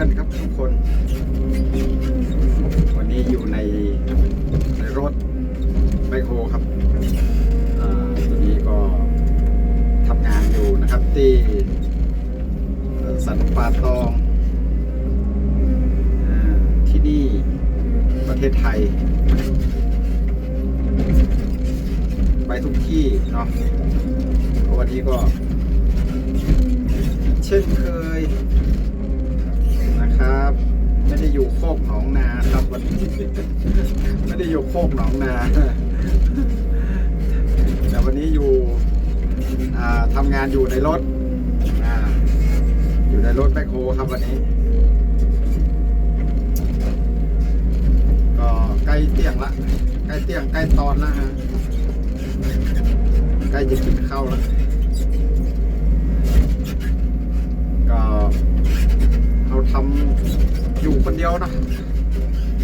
พื่อนๆครับทุกคน วันนี้อยู่ในในรถไมโครครับตัวนี้ก็ทำงานอยู่นะครับที่สันป่าตองอที่นี่ประเทศไทย ไปทุกที่เนาะวันนี้ก็ เช่นเคย ครับ ไม่ได้อยู่โคกหนองนาครับวันนี้ไม่ได้อยู่โคกหนองนา แต่วันนี้อยู่อ่าทำงานอยู่ในรถออยู่ในรถแบคโฮครับวันนี้ ก็ใกล้เที่ยงละใกล้เที่ยงใกล้ตอนละฮะใกล้จะกินข้าวแล้ว ก็เรา ทำอยู่คนเดียวนะ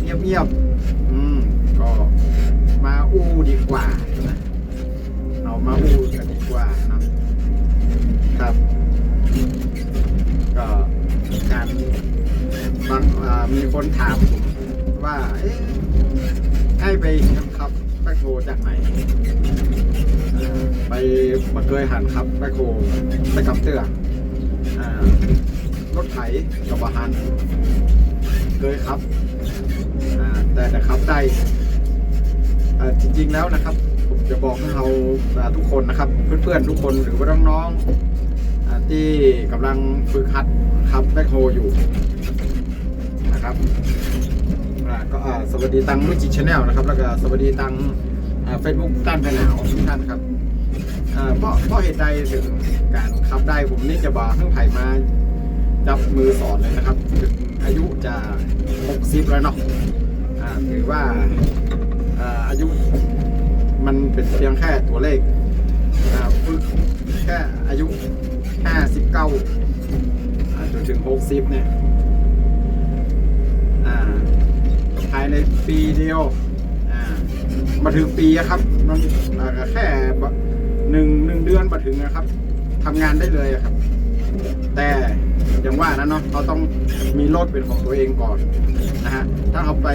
เงียบๆอืมก็มาอู้ดีกว่านะเอามาอู้กันดีกว่านะครับ ก็การบางมีคนถามว่าให้ไปครับแบคโฮจากไหน ไปมาเคยหันครับแบคโฮไปกับเตืออ่า ถไถกับบาฮันเคยครับแต่นะครับได้จริงๆแล้วนะครับผมจะบอกให้เราทุกคนนะครับ เพื่อนๆทุกคนหรือว่าน้องๆที่กำลังฝึกหัดขับแบคโฮอยู่นะครับก็สวัสดีตังมิจิชแนลนะครับ แล้วก็สวัสดีตังเฟซบุ๊กต้านภายหนาวทุกท่านครับเพราะเพราะเหตุใดถึงการขับได้ผมนี่จะบอกเพิ่งไผ่มา จับมือสอนเลยนะครับถึงอายุจะ 60 แล้วเนาะอ่าถือว่าอาอายุมันเป็นเพียงแค่ตัวเลขแค่อายุ 59าจนถึง 60 เนี่ยภายในปีเดียวมาถึงปีอะครับมันอ่าแค่หนึ่งหนึ่งเดือนมาถึงนะครับทำงานได้เลยครับ แต่ อย่างว่านะเนาะเราต้องมีรถเป็นของตัวเองก่อนนะฮะถ้าเอาไป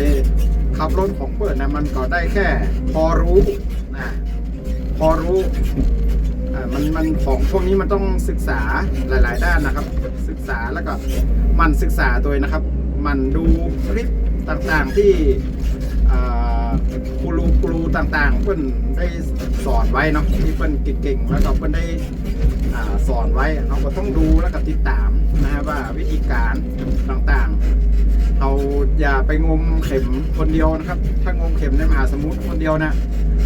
ขับรถของเปิดนะมันก็ได้แค่ พอรู้นะพอรู้อ่ามันมันของพวกนี้มันต้องศึกษาหลาย ๆ ด้านนะครับ ศึกษาแล้วก็มันศึกษาตัวเองนะครับ มันดูคลิปต่างๆที่ครูครูต่างๆ เพื่อนได้สอนไว้เนาะที่เพื่อนเก่งๆแล้วก็เพื่อนได้ สอนไว้เราก็ต้องดูแล้วก็ติดตามนะฮะว่าวิธีการต่างๆ เราอย่าไปงมเข็มคนเดียวนะครับ ถ้างมเข็มในมหาสมุทรคนเดียวนะ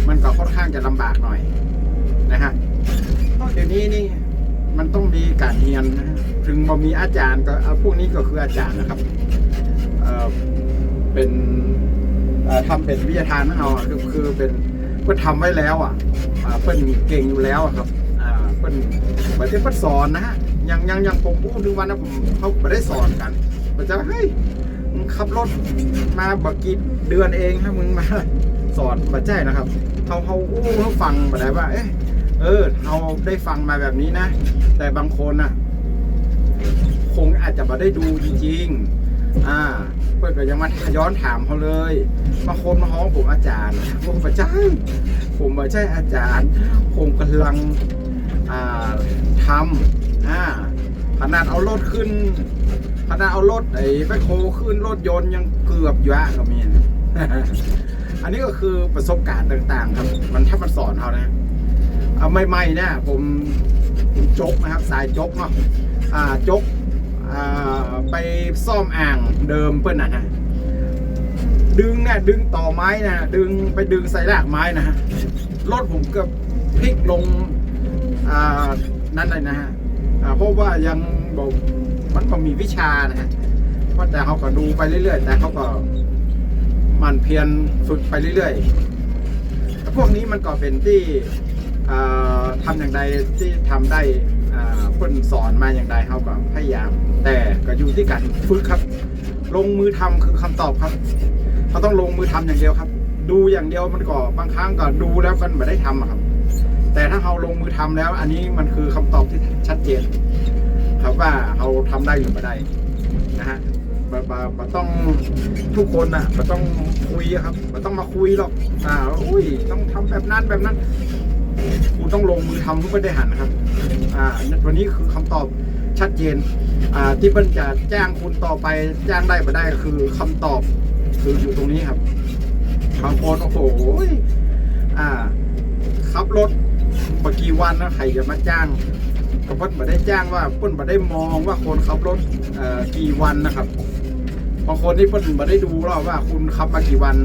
มันก็ค่อนข้างจะลำบากหน่อยนะฮะเดี๋ยวนี้นี่มันต้องมีการเรียนนะถึงบ่มีอาจารย์ก็พวกนี้ก็คืออาจารย์นะครับเเป็นเอ่อทำเป็นวิทยาทานของเราคือคือเป็นเพื่อทำไว้แล้วอะเพิ่นเก่งอยู่แล้วครับ เพิ่นเหมือนที่เพิ่นสอนนะฮะยังยังยังผมพูดถึงวันนะผมเขาไม่ได้สอนกันมันจะเฮ้ยมึงขับรถมาบักกี่เดือนเองถ้ามึงมาสอนมาแจ้นะครับเขาเขาอู้เขาฟังมาได้ว่าเอ๊ะเออเราได้ฟังมาแบบนี้นะ แต่บางคนน่ะคงอาจจะมาได้ดูจริงๆอ่าเพื่อนก็ยังมาย้อนถามเขาเลยบางคนมาฮ้องผมอาจารย์ผมประจ้าผมไม่ใช่อาจารย์ ผมกำลัง ทำอ่าขนาดเอารถขึ้นขนาดเอารถไอ้แบคโฮขึ้นรถยนต์ยังเกือบอยู่อะก็มีนะอันนี้ก็คือประสบการณ์ต่างๆ ครับ มันถ้ามันสอนเขานะเอาใหม่ๆเนี่ยผมผมจกนะครับ สายจกเนาะอ่าจกอ่าไปซ่อมอ่างเดิมเพื่อนนะฮะดึงเนี่ยดึงต่อไม้นะดึงไปดึงใส่รากไม้นะฮะรถผมเกือบพลิกลง นั่นเลยนะฮะเพราะว่ายังบอกมันก็มีวิชานะฮะเพราะแต่เขาก็ดูไปเรื่อยๆ แต่เขาก็มันเพียรฝึกไปเรื่อยๆพวกนี้มันก็เป็นที่ทำอย่างใดที่ทำได้อ่าเพิ่นสอนมาอย่างใดเขาก็พยายาม แต่ก็อยู่ที่การฝึกครับ ลงมือทำคือคำตอบครับเขาต้องลงมือทำอย่างเดียวครับ ดูอย่างเดียวมันก็บางครั้งก็ดูแล้วมันไม่ได้ทำครับ แต่ถ้าเราลงมือทำแล้ว อันนี้มันคือคำตอบที่ชัดเจน ครับว่าเราทำได้หรือไม่ได้นะฮะบ่บ่บ่ต้องทุกคนอะบ่ต้องคุยครับบ่ต้องมาคุยหรอกอ่าอุ้ยต้องทำแบบนั้นแบบนั้นคุณต้องลงมือทำทุกประเด็นหันะครับ อ่าวันนี้คือคำตอบชัดเจน อ่า ที่เปิ้ลจะแจ้งคุณต่อไปแจ้งได้ไม่ได้คือคำตอบคืออยู่ตรงนี้ครับบางคนโอ้โหอ่าขับรถ มากี่วันนะใครจะมาจ้างก็เปิ้ลมาได้จ้างว่าเปิ้ลมาได้มองว่าคนขับรถเอ่อกี่วันนะครับบางคนที่เปิ้ลมาได้ดูหรอกว่าคุณขับมากี่วัน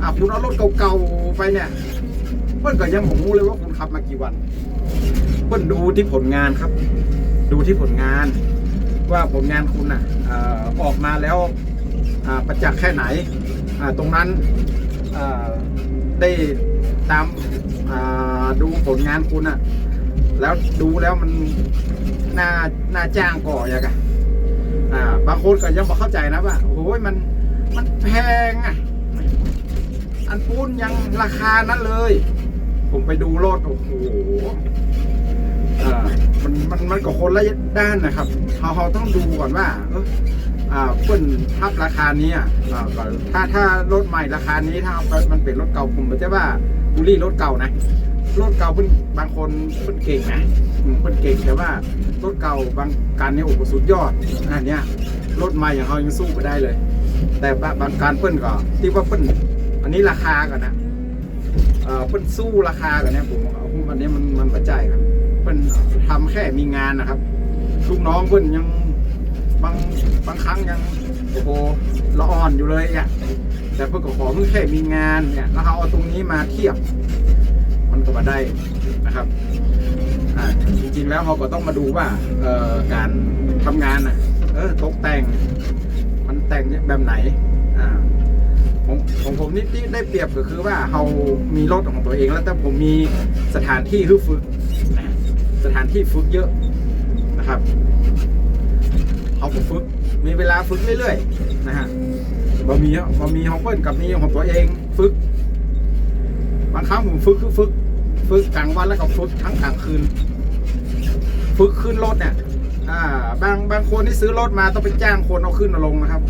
อ่าคุณเอารถเก่าๆไปเนี่ยเปิ้ลก็ยังผมรู้เลยว่าคุณขับมากี่วันเปิ้ลดูที่ผลงานครับ ดูที่ผลงาน ว่าผลงานคุณอะออกมาแล้วประจักษ์แค่ไหนตรงนั้นได้ตาม ดูผลงานคุณอะแล้วดูแล้วมันน่าน่าจ้างก่ออย่างอะอ่าบางคนก็ยังบอกเข้าใจนะว่าโอ้ยมันมันแพงอะอันปูนยังราคานั้นเลย ผมไปดูรถโอ้โหอ่ามันมันมันก็คนละด้านนะครับเราเราต้องดูก่อนว่าเอออ่าปืนทับราคานี้อะอ่าก็ถ้าถ้ารถใหม่ราคานี้ถ้ามันเป็นรถเก่าผมไม่ใช่ว่า บุรีรถเก่านะรถเก่าเพิ่นบางคนเพิ่นเก่งนะอืมเพิ่นเก่งแต่ว่ารถเก่าบางการเนี่ยโอ้โหสุดยอดอันเนี้ยรถใหม่อย่างเขายังสู้ไปได้เลย แต่บางบางการเพิ่นก็ที่ว่าเพิ่นอันนี้ราคาก่อนนะเออเพิ่นสู้ราคากันเนี่ยผมเอาวันนี้มันมันปัจจัยครับเพิ่นทำแค่มีงานนะครับลูกน้องเพิ่นยังบางบางครั้งยังโอ้โหละอ่อนอยู่เลยอะ แต่เพิ่นก็ขอเพิ่งแค่มีงานเนี่ยแล้วเขาเอาตรงนี้มาเทียบ มันก็มาได้นะครับจริงๆแล้วเขาก็ต้องมาดูว่าการทำงานน่ะเออตกแต่ง มันแต่งแบบไหนอ่าของของผมนี่ที่ได้เปรียบก็คือว่าเขามีรถของตัวเองแล้วแต่ผมมีสถานที่ให้ฝึกสถานที่ฝึกเยอะนะครับเขาก็ฝึกมีเวลาฝึกเรื่อยๆนะฮะ บ่มีบ่มีของเปิ้ลกับมีของตัวเองฝึกบางครั้งผมฝึกคือฝึก ฝึกกลางวันแล้วก็ฝึกทั้งกลางคืน ฝึกขึ้นรถเนี่ยอ่า บางบางคนที่ซื้อรถมาต้องไปจ้างคนเอาขึ้นเอาลงนะครับ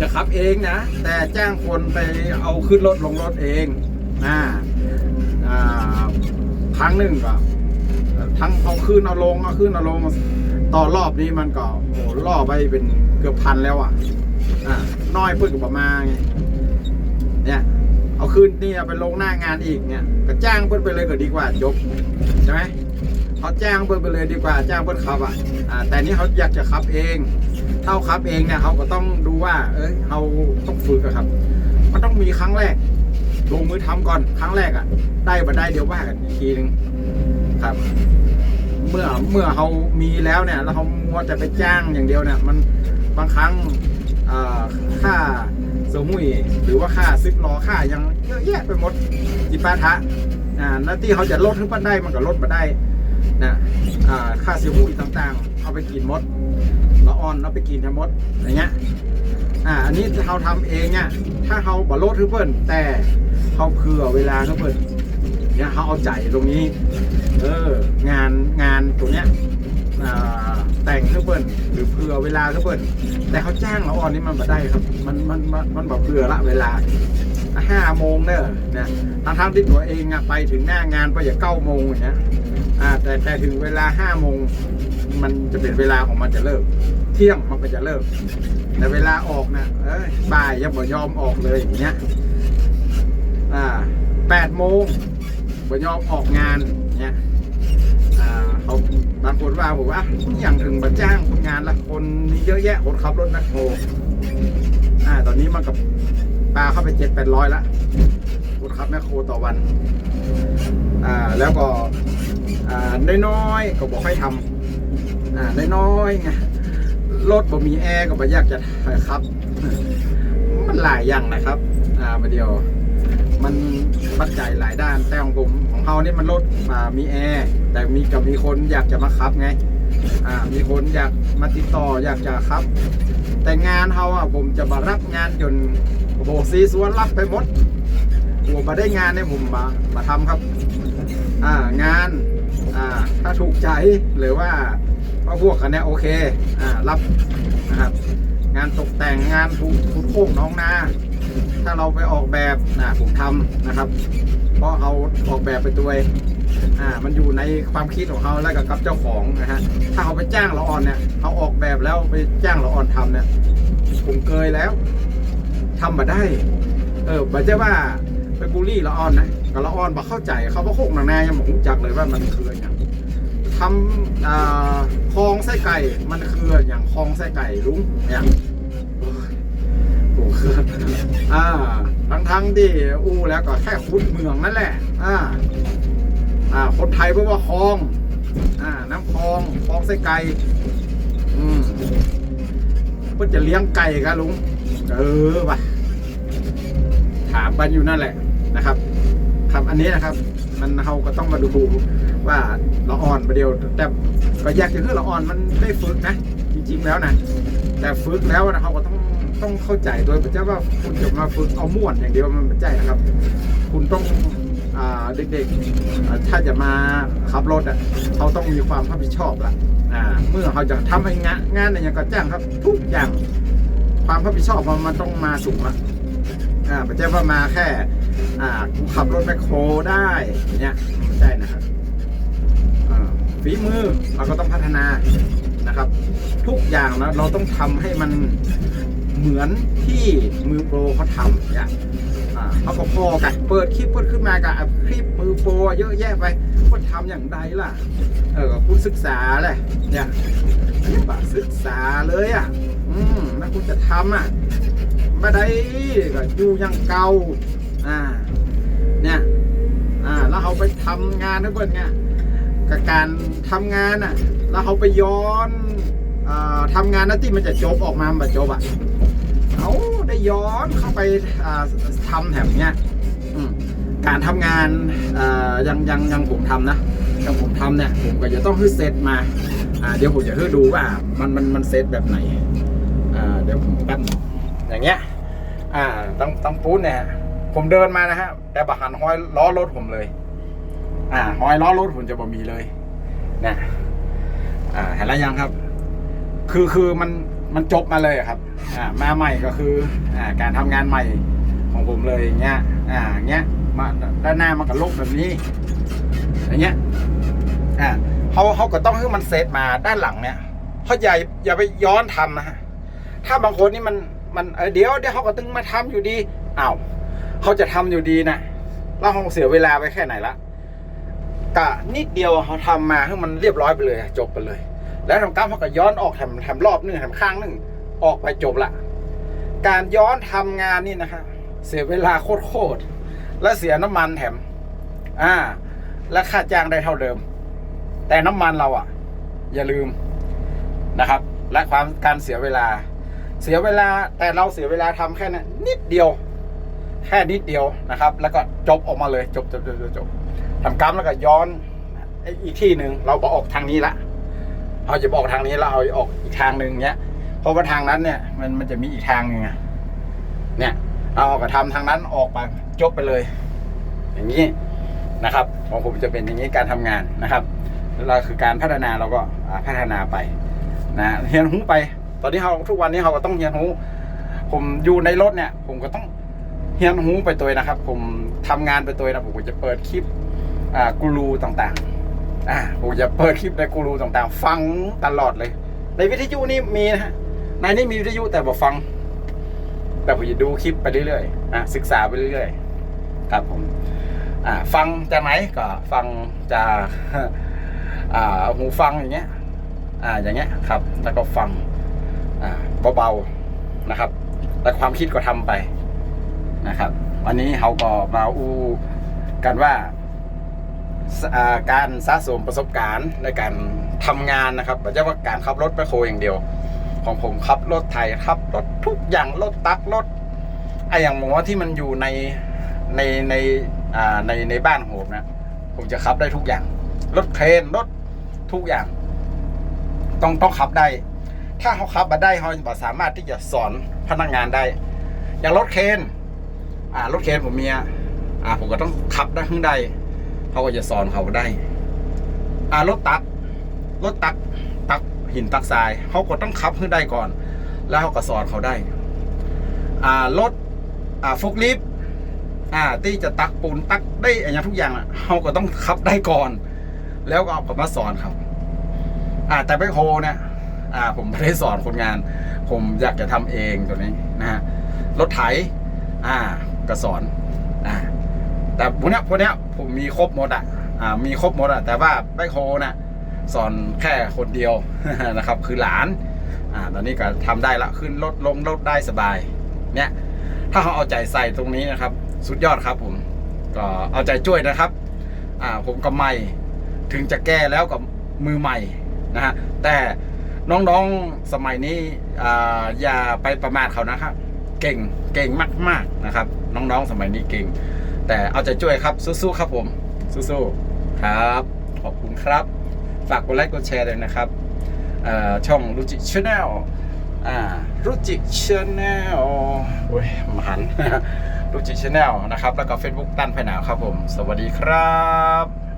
จะขับเองนะ แต่จ้างคนไปเอาขึ้นรถลงรถเองอ่าอ่าครั้งหนึ่งก็ทั้งเอาขึ้นเอาลงเอาขึ้นเอาลงต่อรอบนี้มันก็โอ้รอบไปเป็นเกือบพันแล้วอะ อ่าน้อยเพิ่งกับประมาณเนี่ยเอาคืนนี่เอาไปลงหน้างานอีกเนี่ยก็จ้างเพิ่นไปเลยก็ดีกว่าจบใช่ไหมเขาจ้างเพิ่นไปเลยดีกว่าจ้างเพิ่นขับอะอ่าแต่นี่เขาอยากจะขับเองเท่าขับเองเนี่ยเขาก็ต้องดูว่า เอ้ยเขาต้องฝึกครับ มันต้องมีครั้งแรก ลงมือทำก่อนครั้งแรกอะ ได้มาได้เดี๋ยวว่ากันอีกทีนึงครับ เมื่อเมื่อเขามีแล้วเนี่ย แล้วเขามัวแต่ไปจ้างอย่างเดียวเนี่ย มันบางครั้ง อ่าค่าสมุยหรือว่าค่าซิปล้อค่ายังเยอะแยะไปหมดจิปาทะหน้าที่เขาจะลดขึ้นมาได้มันก็ลดมาได้นะอ่าค่าซิมุยต่างๆ เอาไปกินมดละอ่อนเอาไปกินทั้งมดอย่างเงี้ยอ่าอันนี้เราทำเองเนี่ยถ้าเขาบ่ลดขึ้นเพิ่นแต่เขาเผื่อเวลาขึ้นเพิ่นเนี่ยเขาเอาใจตรงนี้ เอองานงานตรงเนี้ยอ่า แต่งเครื่องเปิ้ลหรือเผื่อเวลาเครื่องเปิ้ลแต่เขาจ้างเราออนนี่มันมาได้ครับ มันมันมันมันบเผื่อละเวลาห้าโมงเนอะเนี่ยทั้งทั้งที่ตัวเองอะไปถึงหน้างานไปอย่าเก้าโมงอย่างเงี้ยอ่าแต่แต่ถึงเวลาห้าโมงมันจะเป็นเวลาของมันจะเลิก เที่ยงมันก็จะเลิก แต่เวลาออกนะเอ้ยบ่ายยังบ่ยอมออกเลยอย่างเงี้ยอ่าแปดโมงบ่ยอมออกงานเนี่ยอ่าเขา บางคนว่าบอกว่าอย่างถึงมาจ้างคนงานละคนเยอะแยะคนขับรถแมคโครอ่า ตอนนี้มันกับปลาเข้าไปเจ็ดแปดร้อยละคนขับแมคโครต่อวัน อ่า แล้วก็ อ่า น้อยๆ ก็บอกให้ทำอ่า น้อยๆไง รถบ่มีแอร์ก็บ่อยากจะขับ มันหลายอย่างนะครับ อ่ามาเดียว มันปัจจัยหลายด้าน แต่ของผมของเขานี่มันรถมีแอร์แต่มีกับมีคนอยากจะมาขับไงอ่ามีคนอยากมาติดต่ออยากจะขับ แต่งานเขาอะผมจะมารับงานจนโอ้โหซีสวนรับไปหมดผมมาได้งานเนี่ยผมมามาทำครับอ่างานอ่าถ้าถูกใจหรือว่าว่าพวกกันเนี่ยโอเคอ่ารับนะครับงานตกแต่งงานถูถูโค้งน้องนา ถ้าเราไปออกแบบนะผมทำนะครับ เพราะเอาออกแบบไปตัวเองอ่ามันอยู่ในความคิดของเขาแล้วกับกับเจ้าของนะฮะถ้าเขาไปจ้างละออนเนี่ยเขาออกแบบแล้วไปจ้างละออนทำเนี่ยผมเคยแล้วทำมาได้ เออไม่ใช่ว่าไปบูลลี่ละออนนะกับละออนมาเข้าใจเขาบอกโคกหนังแนายังบอกรู้จักเลยว่ามันคืออย่างทำอ่าคลองไส้ไก่มันคืออย่างคลองไส้ไก่ลุงอย่างโอ้โอ้คื อ่าทั้งทั้งๆที่อู้แล้วก็แค่คุ้นเมืองนั่นแหละ อ่า อ่า คนไทยเพราะว่าคลอง อ่า น้ำคลองคลองไส้ไก่ อืมเพื่อจะเลี้ยงไก่กันลุง เออว่ะถามกันอยู่นั่นแหละนะครับ ครับอันนี้นะครับ มันเราก็ต้องมาดูว่าละอ่อนประเดียวแต่ก็อยากจะคือละอ่อนมันได้ฝึกนะ จริง ๆ แล้วนะแต่ฝึกแล้วนะเขาก็ต้อง ต้องเข้าใจโดยม่ใช่ว่าคุณจะมาฝึกเอาม่วนอย่างเดียวมันไม่ใช่นะครับ คุณต้องเด็กๆ ถ้าจะมาขับรถอะเขาต้องมีความรับผิดชอบละเมื่อเขาจะทำให้งานงานอะไรอย่างก็แจ้งครับ ทุกอย่างความรับผิดชอบมันต้องมาสูงละอ่าไม่ใช่ว่ามาแค่ขับรถแมคโครได้อย่างเงี้ยไม่ใช่นะครับฝีมือเราก็ต้องพัฒนานะครับ ทุกอย่างนะเราต้องทำให้มัน เหมือนที่มือโปรเขาทำเนี่ยเขาก็พอกันเปิดคลิปเปิดขึ้นมากับคลิปมือโปรเยอะแยะไปว่าทำอย่างไรล่ะ เออก็คุณศึกษาเลยเนี่ยอันนี้ปศึกษาเลยอะ อืมแล้วคุณจะทำอะไม่ได้ก็อยู่ย่างเก่า อ่า เนี่ย อ่า แล้วเขาไปทำงานทั้งหมดเนี่ยกับการทำงานอะ แล้วเขาไปย้อน ทำงานนะที่มันจะจบออกมาแบบจบอะเขาได้ย้อนเข้าไปอ่าทำแถบเนี้ยการทำงานยังยังยังผมทำนะยังผมทำเนี่ยผมก็จะต้องให้เซตมาเดี๋ยวผมจะให้ดูว่ามันมันมันเซตแบบไหนเดี๋ยวผมแป๊บอย่างเงี้ยต้องต้องปูนเนี่ยผมเดินมานะฮะแต่บะหันห้อยล้อรถผมเลย อ่าห้อยล้อรถผมจะบ่มีเลยเนี่ยอ่าเห็นแล้วยังครับ คือคือมันมันจบมาเลยครับ อ่ามาใหม่ก็คืออ่าการทำงานใหม่ของผมเลยอย่างเงี้ย อ่าอย่างเงี้ยมาด้านหน้ามันก็ลกแบบนี้ อย่างเงี้ย อ่าเขาเขาก็ต้องให้มันเซตมาด้านหลังเนี่ยเขาอย่าอย่าไปย้อนทำนะฮะถ้าบางคนนี่มันมันเเดี๋ยวเดี๋ยวเขาก็ตึงมาทำอยู่ดีอ้าวเขาจะทำอยู่ดีนะแล้วเขาเสียเวลาไปแค่ไหนละกะนิดเดียวเขาทำมาให้มันเรียบร้อยไปเลยจบไปเลย แล้วทำก้าวเขาก็ย้อนออกทำทำรอบหนึ่งทำข้างหนึ่งออกไปจบละการย้อนทำงานนี่นะครับเสียเวลาโคตรๆและเสียน้ำมันแถม อ่า และค่าจ้างได้เท่าเดิม แต่น้ำมันเราอะ อย่าลืมนะครับ และความการเสียเวลา เสียเวลาแต่เราเสียเวลาทำแค่นั้นนิดเดียว แค่นิดเดียวนะครับ แล้วก็จบออกมาเลย จบจบจบจบทำกรรมแล้วก็ย้อนอ้อีกที่หนึ่งเราก็ออกทางนี้ละ เราจะบอกทางนี้แล้วเอาออกอีกทางหนึ่งเนี้ยเพราะว่าทางนั้นเนี่ย มันมันจะมีอีกทางหนึ่งอะเนี่ยเราก็ทำทางนั้นออกไปจบไปเลย อย่างนี้นะครับของผมจะเป็นอย่างนี้การทำงานนะครับแล้วเราคือการพัฒนาเราก็พัฒนาไปนะเฮียนหูไป ตอนนี้เขาทุกวันนี้เขาก็ต้องเฮียนหูผมอยู่ในรถเนี่ย ผมก็ต้องเฮียนหูไปตัวนะครับ ผมทำงานไปตัวนะผมก็จะเปิดคลิปกูรูต่างๆ อ่าผมจะเปิดคลิปในกูรูต่างๆ ฟังตลอดเลย ในวิทยุนี่มีนะฮะในนี้มีวิทยุแต่บ่ฟัง แต่ผมจะดูคลิปไปเรื่อยๆอะศึกษาไปเรื่อยๆครับผมอ่าฟังจากไหนก็ฟังจากอ่าหูฟังอย่างเงี้ย อ่าอย่างเงี้ยครับ แล้วก็ฟังอ่าเบาๆนะครับ แต่ความคิดก็ทำไปนะครับ วันนี้เขาก็มาอู้กันว่า การสะสมประสบการณ์ในการทำงานนะครับไม่ใช่ว่าการขับรถไปโคอย่างเดียว ของผมขับรถไทยขับรถทุกอย่างรถตักรถไออย่างหมอที่มันอยู่ในในในในในบ้านของผมนะผมจะขับได้ทุกอย่าง รถเครนรถทุกอย่าง ต้องต้องขับได้ ถ้าเขาขับมาได้เขาจะสามารถที่จะสอนพนักงานได้ อย่างรถเคนอ่ารถเคนผมมีอะอ่าผมก็ต้องขับได้ข้างใด เขาก็จะสอนเขาได้อ่ารถตักรถตักตักหินตักทรายเขาก็ต้องขับขึ้นได้ก่อน แล้วเขาก็สอนเขาได้อ่ารถอ่าฟกลิฟต์อ่าที่จะตักปูนตักได้อะไรอย่างทุกอย่างอะเขาก็ต้องขับได้ก่อน แล้วก็เอามาสอนครับอ่าแต่แบคโฮเนี่ยอ่าผมไม่ได้สอนคนงาน ผมอยากจะทำเองตัวนี้นะฮะรถไถอ่าก็สอนอ่า แต่พวกเนี้ยพวกเนี้ยผมมีครบหมดอะอ่ามีครบหมดอะแต่ว่าแบคโฮน่ะสอนแค่คนเดียวนะครับ คือหลานอ่าตอนนี้ก็ทำได้ละขึ้นรถลงรถได้สบาย เนี่ยถ้าเขาเอาใจใส่ตรงนี้นะครับ สุดยอดครับผมก็เอาใจช่วยนะครับอ่าผมก็ใหม่ถึงจะแก้แล้วกับมือใหม่นะฮะแต่น้องๆสมัยนี้อ่าอย่าไปประมาทเขานะครับ เก่งเก่งมากๆนะครับ น้องๆสมัยนี้เก่ง แต่เอาใจช่วยครับสู้ๆครับผมสู้ๆครับ ขอบคุณครับ ฝากกดไลค์กดแชร์ด้วยนะครับช่องรุจิชาแนลรุจิชาแนลโอ้ยมันรุจิชาแนลนะครับ แล้วก็ Facebook ตั้นภายหนาวครับผม สวัสดีครับ